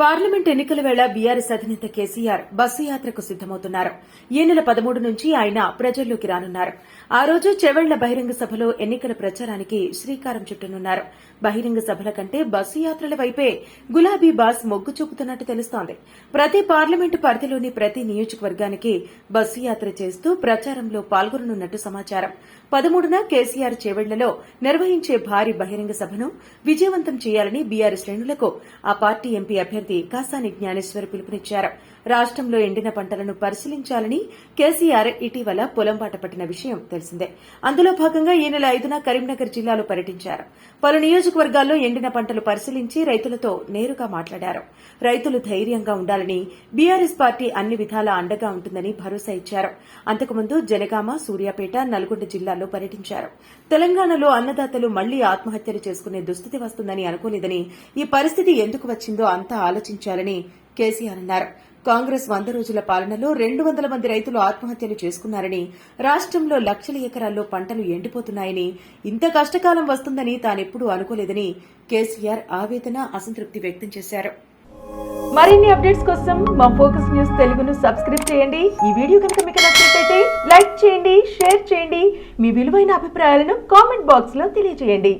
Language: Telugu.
పార్లమెంట్ ఎన్నికల వేళ బీఆర్ఎస్ అధినేత కేసీఆర్ బస్సు యాత్రకు సిద్దమవుతున్నారు ఈ నెల పదమూడు నుంచి ఆయన ప్రజల్లోకి రానున్నారు. ఆ రోజు చెవెళ్ళ బహిరంగ సభలో ఎన్నికల ప్రచారానికి శ్రీకారం చుట్టనున్నారు. బహిరంగ సభల కంటే బస్సు యాత్రల వైపే గులాబీ బాస్ మొగ్గు చూపుతున్నట్టు తెలుస్తోంది. ప్రతి పార్లమెంటు పరిధిలోని ప్రతి నియోజకవర్గానికి బస్సు యాత్ర చేస్తూ ప్రచారంలో పాల్గొననున్నట్టు సమాచారం. పదమూడున కేసీఆర్ చేవెళ్ళలో నిర్వహించే భారీ బహిరంగ సభను విజయవంతం చేయాలని బీఆర్ఎస్ శ్రేణులకు ఆ పార్టీ ఎంపీ అభ్యర్థి కాసాని జ్ఞానేశ్వర్ పిలుపునిచ్చారు. రాష్టంలో ఎండిన పంటలను పరిశీలించాలని కేసీఆర్ ఇటీవల పొలంబాట పట్టిన విషయం తెలిసిందే. అందులో భాగంగా ఈ నెల ఐదున కరీంనగర్ జిల్లాలో పర్యటించారు. పలు నియోజకవర్గాల్లో ఎండిన పంటలు పరిశీలించి రైతులతో నేరుగా మాట్లాడారు. రైతులు ధైర్యంగా ఉండాలని బీఆర్ఎస్ పార్టీ అన్ని విధాలా అండగా ఉంటుందని భరోసా ఇచ్చారు. అంతకుముందు జనగామ సూర్యాపేట నల్గొండ జిల్లాల్లో పర్యటించారు. తెలంగాణలో అన్నదాతలు మళ్ళీ ఆత్మహత్యలు చేసుకునే దుస్థితి వస్తుందని అనుకోలేదని ఈ పరిస్థితి ఎందుకు వచ్చిందో అంతా ఆలోచించాలని కేసీఆర్ అన్నారు. కాంగ్రెస్ వంద రోజుల పాలనలో రెండు వందల మంది రైతులు ఆత్మహత్యలు చేసుకున్నారని రాష్టంలో లక్షల ఎకరాల్లో పంటలు ఎండిపోతున్నాయని ఇంత కష్టకాలం వస్తుందని తానెప్పుడూ అనుకోలేదని కేసీఆర్ ఆవేదన అసంతృప్తి వ్యక్తం చేశారు. మరిన్ని అప్డేట్స్ కోసం మా ఫోకస్ న్యూస్ తెలుగును సబ్స్క్రైబ్ చేయండి. ఈ వీడియో కనుక మీకు నచ్చినట్లయితే లైక్ చేయండి షేర్ చేయండి. మీ విలువైన అభిప్రాయాలను కామెంట్ బాక్స్లో తెలియజేయండి.